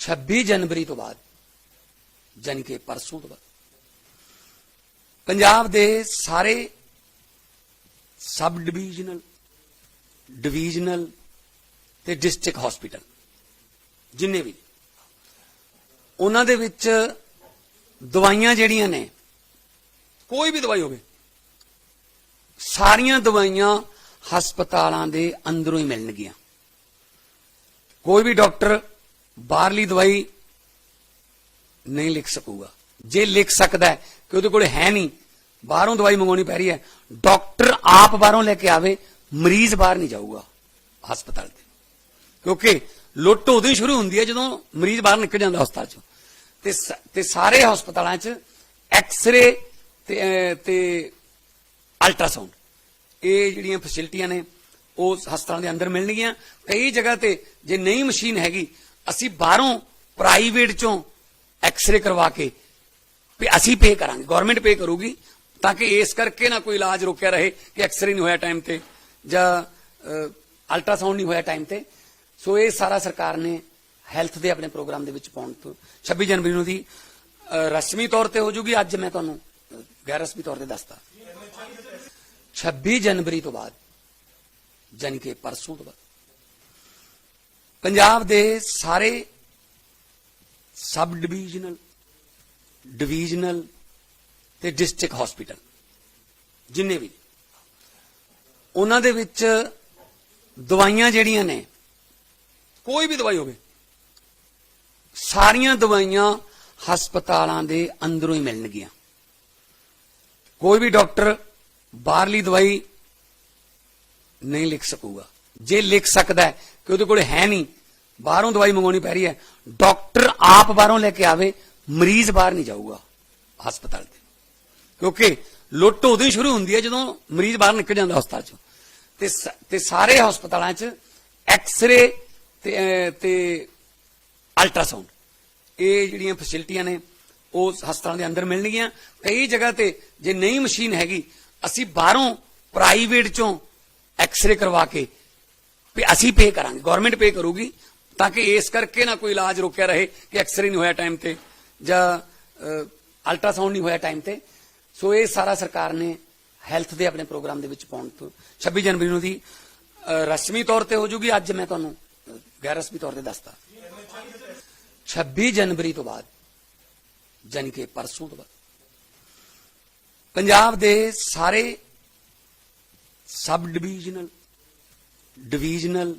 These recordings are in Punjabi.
26 ਜਨਵਰੀ ਤੋਂ ਬਾਅਦ ਜਾਣੀ ਕਿ ਪਰਸੋਂ ਤੋਂ ਬਾਅਦ ਪੰਜਾਬ ਦੇ ਸਾਰੇ ਸਬ ਡਿਵੀਜ਼ਨਲ ਡਿਵੀਜ਼ਨਲ ਤੇ ਡਿਸਟ੍ਰਿਕਟ ਹਸਪੀਟਲ ਜਿੰਨੇ ਵੀ ਉਹਨਾਂ ਦੇ ਵਿੱਚ ਦਵਾਈਆਂ ਜਿਹੜੀਆਂ ਨੇ ਕੋਈ ਵੀ ਦਵਾਈ ਹੋਵੇ ਸਾਰੀਆਂ ਦਵਾਈਆਂ ਹਸਪਤਾਲਾਂ ਦੇ ਅੰਦਰੋਂ ਹੀ ਮਿਲਣਗੀਆਂ ਕੋਈ ਵੀ ਡਾਕਟਰ ਬਾਹਰਲੀ ਦਵਾਈ ਨਹੀਂ ਲਿਖ ਸਕੂਗਾ। ਜੇ ਲਿਖ ਸਕਦਾ ਕਿ ਉਹਦੇ ਕੋਲ ਹੈ ਨਹੀਂ, ਬਾਹਰੋਂ ਦਵਾਈ ਮੰਗਵਾਉਣੀ ਪੈ ਰਹੀ ਹੈ, ਡਾਕਟਰ ਆਪ ਬਾਹਰੋਂ ਲੈ ਕੇ ਆਵੇ, ਮਰੀਜ਼ ਬਾਹਰ ਨਹੀਂ ਜਾਊਗਾ ਹਸਪਤਾਲ ਦੇ ਕਿਉਂਕਿ ਲੁੱਟ ਉਦੋਂ ਸ਼ੁਰੂ ਹੁੰਦੀ ਹੈ ਜਦੋਂ ਮਰੀਜ਼ ਬਾਹਰ ਨਿਕਲ ਜਾਂਦਾ ਹਸਪਤਾਲ ਚੋਂ। ਤੇ ਸ- ਤੇ ਸਾਰੇ ਹਸਪਤਾਲਾਂ 'ਚ ਐਕਸ-ਰੇ ਤੇ ਤੇ ਅਲਟਰਾਸਾਊਂਡ। ਇਹ ਜਿਹੜੀਆਂ ਫੈਸਿਲਿਟੀਆਂ ਨੇ, ਉਹ ਹਸਪਤਾਲਾਂ ਦੇ ਅੰਦਰ ਮਿਲਣਗੀਆਂ। ਕਈ ਜਗ੍ਹਾ ਤੇ ਜੇ ਨਹੀਂ ਮਸ਼ੀਨ ਹੈਗੀ ਅਸੀਂ ਬਾਹਰੋਂ ਪ੍ਰਾਈਵੇਟ ਚੋਂ ਐਕਸ-ਰੇ ਕਰਵਾ ਕੇ ਅਸੀਂ ਪੇ ਕਰਾਂਗੇ ਗਵਰਨਮੈਂਟ ਪੇ ਕਰੂਗੀ ਤਾਂ ਕਿ ਇਸ ਕਰਕੇ ਨਾ ਕੋਈ ਇਲਾਜ ਰੁਕਿਆ ਰਹੇ ਕਿ ਐਕਸ-ਰੇ ਨਹੀਂ ਹੋਇਆ ਟਾਈਮ ਤੇ ਜਾਂ ਅਲਟਰਾਸਾਊਂਡ ਨਹੀਂ ਹੋਇਆ ਟਾਈਮ ਤੇ। ਸੋ ਇਹ ਸਾਰਾ ਸਰਕਾਰ ਨੇ ਹੈਲਥ ਦੇ ਆਪਣੇ ਪ੍ਰੋਗਰਾਮ ਦੇ ਵਿੱਚ ਪਾਉਣ ਤੋਂ 26 ਜਨਵਰੀ ਨੂੰ ਦੀ ਰਸਮੀ ਤੌਰ ਤੇ ਹੋ ਜੂਗੀ, ਅੱਜ ਮੈਂ ਤੁਹਾਨੂੰ ਗੈਰ ਰਸਮੀ ਤੌਰ ਤੇ ਦੱਸਦਾ। 26 ਜਨਵਰੀ ਤੋਂ ਬਾਅਦ, ਜਾਣੀ ਕਿ ਪਰਸੋਂ ਤੋਂ ਬਾਅਦ। ਪੰਜਾਬ ਦੇ ਸਾਰੇ ਸਬ ਡਿਵੀਜ਼ਨਲ ਡਿਵੀਜ਼ਨਲ ਤੇ ਡਿਸਟ੍ਰਿਕਟ ਹਸਪੀਟਲ, ਜਿੰਨੇ ਵੀ, ਉਹਨਾਂ ਦੇ ਵਿੱਚ ਦਵਾਈਆਂ ਜਿਹੜੀਆਂ ਨੇ, ਕੋਈ ਵੀ ਦਵਾਈ ਹੋਵੇ, ਸਾਰੀਆਂ ਦਵਾਈਆਂ ਹਸਪਤਾਲਾਂ ਦੇ ਅੰਦਰੋਂ ਹੀ ਮਿਲਣਗੀਆਂ। ਕੋਈ ਵੀ ਡਾਕਟਰ ਬਾਹਰਲੀ ਦਵਾਈ ਨਹੀਂ ਲਿਖ ਸਕੂਗਾ। ਜੇ ਲਿਖ ਸਕਦਾ ਹੈ ਕਿ ਉਹਦੇ ਕੋਲ ਹੈ ਨਹੀਂ, ਬਾਹਰੋਂ ਦਵਾਈ ਮੰਗਵਾਉਣੀ ਪੈ ਰਹੀ ਹੈ, ਡਾਕਟਰ ਆਪ ਬਾਹਰੋਂ ਲੈ ਕੇ ਆਵੇ, ਮਰੀਜ਼ ਬਾਹਰ ਨਹੀਂ ਜਾਊਗਾ ਹਸਪਤਾਲ ਦੇ ਕਿਉਂਕਿ ਲੁੱਟ ਉਦੋਂ ਹੀ ਸ਼ੁਰੂ ਹੁੰਦੀ ਹੈ ਜਦੋਂ ਮਰੀਜ਼ ਬਾਹਰ ਨਿਕਲ ਜਾਂਦਾ ਹਸਪਤਾਲ ਚੋਂ। ਤੇ ਤੇ ਸਾਰੇ ਹਸਪਤਾਲਾਂ 'ਚ ਐਕਸ-ਰੇ ਤੇ ਤੇ ਅਲਟਰਾਸਾਊਂਡ। ਇਹ ਜਿਹੜੀਆਂ ਫੈਸਿਲਿਟੀਆਂ ਨੇ, ਉਹ ਹਸਪਤਾਲਾਂ ਦੇ ਅੰਦਰ ਮਿਲਣਗੀਆਂ। ਕਈ ਜਗ੍ਹਾ ਤੇ ਜੇ ਨਹੀਂ ਮਸ਼ੀਨ ਹੈਗੀ, ਅਸੀਂ ਬਾਹਰੋਂ ਪ੍ਰਾਈਵੇਟ ਚੋਂ ਐਕਸ-ਰੇ ਕਰਵਾ ਕੇ ਵੀ ਅਸੀਂ ਪੇ ਕਰਾਂਗੇ ਗਵਰਨਮੈਂਟ ਪੇ ਕਰੂਗੀ, ਤਾਂ ਕਿ ਇਸ ਕਰਕੇ ਨਾ ਕੋਈ ਇਲਾਜ ਰੁਕਿਆ ਰਹੇ ਕਿ ਐਕਸਰੇ ਨਹੀਂ ਹੋਇਆ ਟਾਈਮ ਤੇ ਜਾਂ ਅਲਟਰਾਸਾਊਂਡ ਨਹੀਂ ਹੋਇਆ ਟਾਈਮ ਤੇ। ਸੋ ਇਹ ਸਾਰਾ ਸਰਕਾਰ ਨੇ ਹੈਲਥ ਦੇ ਆਪਣੇ ਪ੍ਰੋਗਰਾਮ ਦੇ ਵਿੱਚ ਪਾਉਣ ਤੋਂ 26 ਜਨਵਰੀ ਨੂੰ ਦੀ ਰਸਮੀ ਤੌਰ ਤੇ ਹੋ ਜੂਗੀ, ਅੱਜ ਮੈਂ ਤੁਹਾਨੂੰ ਗੈਰ ਰਸਮੀ ਤੌਰ ਤੇ ਦੱਸਦਾ। 26 ਜਨਵਰੀ ਤੋਂ ਬਾਅਦ, ਜਾਣੀ ਕਿ ਪਰਸੋਂ ਤੋਂ ਬਾਅਦ, ਪੰਜਾਬ ਦੇ ਸਾਰੇ ਸਬ ਡਿਵੀਜ਼ਨਲ ਡਿਵੀਜ਼ਨਲ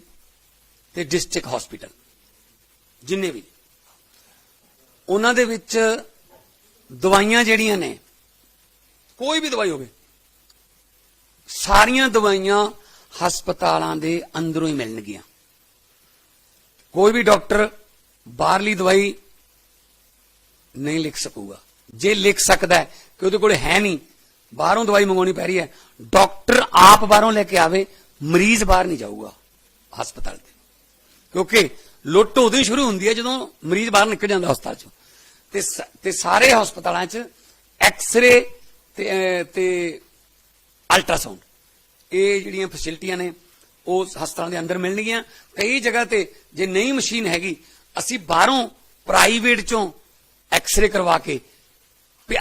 ਤੇ ਡਿਸਟ੍ਰਿਕਟ ਹਸਪੀਟਲ, ਜਿੰਨੇ ਵੀ। ਉਹਨਾਂ ਦੇ ਵਿੱਚ ਦਵਾਈਆਂ ਜਿਹੜੀਆਂ ਨੇ, ਕੋਈ ਵੀ ਦਵਾਈ ਹੋਵੇ, ਸਾਰੀਆਂ ਦਵਾਈਆਂ ਹਸਪਤਾਲਾਂ ਦੇ ਅੰਦਰੋਂ ਹੀ ਮਿਲਣਗੀਆਂ। ਕੋਈ ਵੀ ਡਾਕਟਰ ਬਾਹਰਲੀ ਦਵਾਈ ਨਹੀਂ ਲਿਖ ਸਕੂਗਾ। ਜੇ ਲਿਖ ਸਕਦਾ ਹੈ ਕਿ ਉਹਦੇ ਕੋਲ ਹੈ ਨਹੀਂ, ਬਾਹਰੋਂ ਦਵਾਈ ਮੰਗਵਾਉਣੀ ਪੈ ਰਹੀ ਹੈ, ਡਾਕਟਰ ਆਪ ਬਾਹਰੋਂ ਲੈ ਕੇ ਆਵੇ ਮਰੀਜ਼ ਬਾਹਰ ਨਹੀਂ ਜਾਊਗਾ ਹਸਪਤਾਲ ਦੇ ਕਿਉਂਕਿ ਲੁੱਟ ਉਦੋਂ ਸ਼ੁਰੂ ਹੁੰਦੀ ਹੈ ਜਦੋਂ ਮਰੀਜ਼ ਬਾਹਰ ਨਿਕਲ ਜਾਂਦਾ ਹਸਪਤਾਲ ਚੋਂ। ਤੇ ਤੇ ਸਾਰੇ ਹਸਪਤਾਲਾਂ 'ਚ ਐਕਸ-ਰੇ ਤੇ ਤੇ ਅਲਟਰਾਸਾਊਂਡ। ਇਹ ਜਿਹੜੀਆਂ ਫੈਸਿਲਿਟੀਆਂ ਨੇ, ਉਹ ਹਸਪਤਾਲਾਂ ਦੇ ਅੰਦਰ ਮਿਲਣਗੀਆਂ। ਕਈ ਜਗ੍ਹਾ ਤੇ ਜੇ ਨਹੀਂ ਮਸ਼ੀਨ ਹੈਗੀ, ਅਸੀਂ ਬਾਹਰੋਂ ਪ੍ਰਾਈਵੇਟ ਚੋਂ ਐਕਸ-ਰੇ ਕਰਵਾ ਕੇ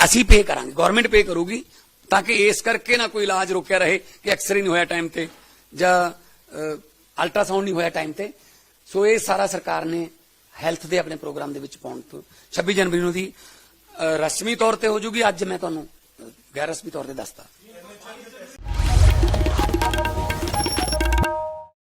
ਅਸੀਂ ਪੇ ਕਰਾਂਗੇ। ਗਵਰਨਮੈਂਟ ਪੇ ਕਰੂਗੀ ਤਾਂ ਕਿ ਇਸ ਕਰਕੇ ਨਾ ਕੋਈ ਇਲਾਜ ਰੁਕਿਆ ਰਹੇ ਕਿ ਐਕਸ-ਰੇ ਨਹੀਂ ਹੋਇਆ ਟਾਈਮ ਤੇ। ਜਾਂ ਅਲਟਰਾਸਾਊਂਡ ਨਹੀਂ ਹੋਇਆ ਟਾਈਮ ਤੇ। ਸੋ ਇਹ ਸਾਰਾ ਸਰਕਾਰ ਨੇ ਹੈਲਥ ਦੇ ਆਪਣੇ ਪ੍ਰੋਗਰਾਮ ਦੇ ਵਿੱਚ ਪਾਉਣ ਤੋਂ 26 ਜਨਵਰੀ ਨੂੰ ਦੀ ਰਸਮੀ ਤੌਰ ਤੇ ਹੋ ਜੂਗੀ। ਅੱਜ ਮੈਂ ਤੁਹਾਨੂੰ ਗੈਰ ਰਸਮੀ ਤੌਰ ਤੇ ਦੱਸਦਾ।